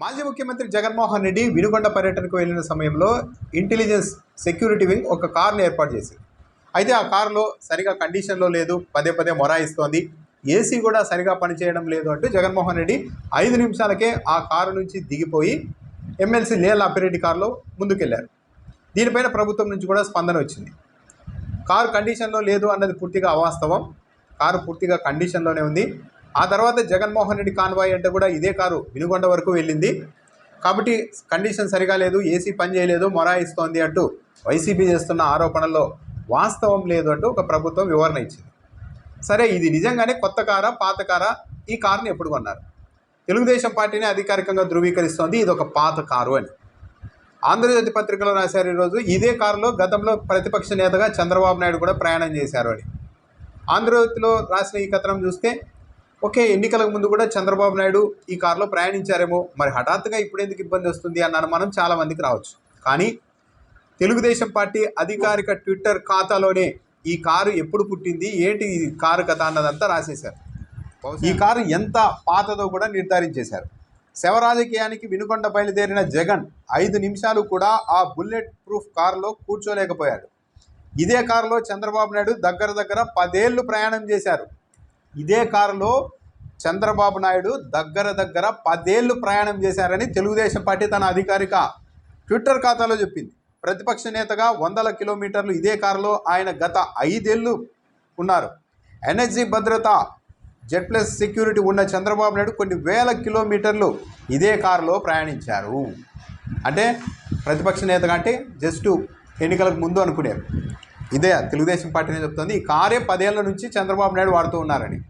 మాజీ ముఖ్యమంత్రి జగన్మోహన్ రెడ్డి వినుగొండ పర్యటనకు వెళ్ళిన సమయంలో ఇంటెలిజెన్స్ సెక్యూరిటీ వింగ్ ఒక కారును ఏర్పాటు చేసింది. అయితే ఆ కారులో సరిగా కండిషన్లో లేదు పదే పదే మొరాయిస్తోంది. ఏసీ కూడా సరిగా పనిచేయడం లేదు అంటూ జగన్మోహన్ రెడ్డి ఐదు నిమిషాలకే ఆ కారు నుంచి దిగిపోయి ఎమ్మెల్సీ లేల అప్పిరెడ్డి కారులో ముందుకెళ్ళారు. దీనిపైన ప్రభుత్వం నుంచి కూడా స్పందన వచ్చింది. కారు కండిషన్లో లేదు అన్నది పూర్తిగా అవాస్తవం. కారు పూర్తిగా కండిషన్లోనే ఉంది. ఆ తర్వాత జగన్మోహన్ రెడ్డి కాన్వాయ్ అంటే కూడా ఇదే కారు వినుగొండ వరకు వెళ్ళింది. కాబట్టి కండిషన్ సరిగా లేదు ఏసీ పని చేయలేదు మొరాయిస్తోంది అంటూ వైసీపీ చేస్తున్న ఆరోపణల్లో వాస్తవం లేదు అంటూ ఒక ప్రభుత్వం వివరణ ఇచ్చింది. సరే ఇది నిజంగానే కొత్త కారా పాత కారా? ఈ కారుని ఎప్పుడు కొన్నారు? తెలుగుదేశం పార్టీని అధికారికంగా ధృవీకరిస్తోంది ఇది ఒక పాత కారు అని. ఆంధ్రజ్యోతి పత్రికలో రాశారు ఈరోజు ఇదే కారులో గతంలో ప్రతిపక్ష నేతగా చంద్రబాబు నాయుడు కూడా ప్రయాణం చేశారు అని. ఆంధ్రజ్యోతిలో రాసిన ఈ కథనం చూస్తే ఓకే ఎన్నికలకు ముందు కూడా చంద్రబాబు నాయుడు ఈ కారులో ప్రయాణించారేమో. మరి హఠాత్తుగా ఇప్పుడు ఎందుకు ఇబ్బంది వస్తుంది అన్న అనుమానం చాలా మందికి రావచ్చు. కానీ తెలుగుదేశం పార్టీ అధికారిక ట్విట్టర్ ఖాతాలోనే ఈ కారు ఎప్పుడు పుట్టింది ఏంటి ఈ కారు కథ అన్నదంతా రాసేశారు. ఈ కారు ఎంత పాతదో కూడా నిర్ధారించేశారు. శవ రాజకీయానికి వినుకొండ బయలుదేరిన జగన్ ఐదు నిమిషాలు కూడా ఆ బుల్లెట్ ప్రూఫ్ కారులో కూర్చోలేకపోయాడు. ఇదే కారులో చంద్రబాబు నాయుడు దగ్గర దగ్గర పదేళ్ళు ప్రయాణం చేశారు. ఇదే కారులో చంద్రబాబు నాయుడు దగ్గర దగ్గర పదేళ్ళు ప్రయాణం చేశారని తెలుగుదేశం పార్టీ తన అధికారిక ట్విట్టర్ ఖాతాలో చెప్పింది. ప్రతిపక్ష నేతగా వందల కిలోమీటర్లు ఇదే కారులో ఆయన గత ఐదేళ్ళు ఉన్నారు. ఎనర్జీ భద్రత జెడ్ ప్లస్ సెక్యూరిటీ ఉన్న చంద్రబాబు నాయుడు కొన్ని వేల కిలోమీటర్లు ఇదే కారులో ప్రయాణించారు. అంటే ప్రతిపక్ష నేతగా అంటే జస్ట్ ఎన్నికలకు ముందు అనుకునేరు ఇదే తెలుగుదేశం పార్టీనే చెప్తుంది. ఈ కారే పదేళ్ళ నుంచి చంద్రబాబు నాయుడు వాడుతూ ఉన్నారని.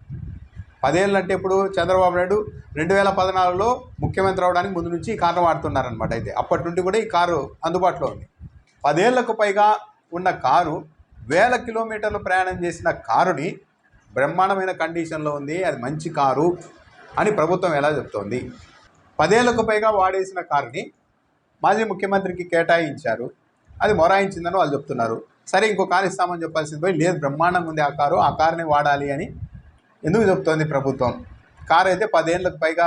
పదేళ్ళు అంటే ఇప్పుడు చంద్రబాబు నాయుడు రెండు వేల పద్నాలుగులో ముఖ్యమంత్రి అవడానికి ముందు నుంచి ఈ కారును వాడుతున్నారనమాట అయితే. అప్పటి నుండి కూడా ఈ కారు అందుబాటులో ఉంది. పదేళ్ళకు పైగా ఉన్న కారు వేల కిలోమీటర్లు ప్రయాణం చేసిన కారుని బ్రహ్మాండమైన కండిషన్లో ఉంది. అది మంచి కారు అని ప్రభుత్వం ఎలా చెప్తోంది? పదేళ్ళకు పైగా వాడేసిన కారుని మాజీ ముఖ్యమంత్రికి కేటాయించారు. అది మొరాయించిందని వాళ్ళు చెప్తున్నారు. సరే ఇంకో కారు ఇస్తామని చెప్పాల్సింది పోయి లేదు బ్రహ్మాండంగా ఉంది ఆ కారు ఆ కారునే వాడాలి అని ఎందుకు చెప్తోంది ప్రభుత్వం? కారు అయితే పదేళ్ళకు పైగా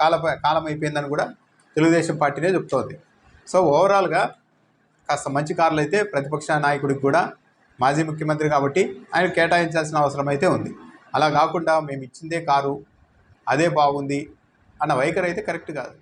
కాల కాలం అయిపోయిందని కూడా తెలుగుదేశం పార్టీనే చెప్తోంది. సో ఓవరాల్గా కాస్త మంచి కార్లు అయితే ప్రతిపక్ష నాయకుడికి కూడా మాజీ ముఖ్యమంత్రి కాబట్టి ఆయన కేటాయించాల్సిన అవసరం అయితే ఉంది. అలా కాకుండా మేము ఇచ్చిందే కారు అదే బాగుంది అన్న వైఖరి అయితే కరెక్ట్ కాదు.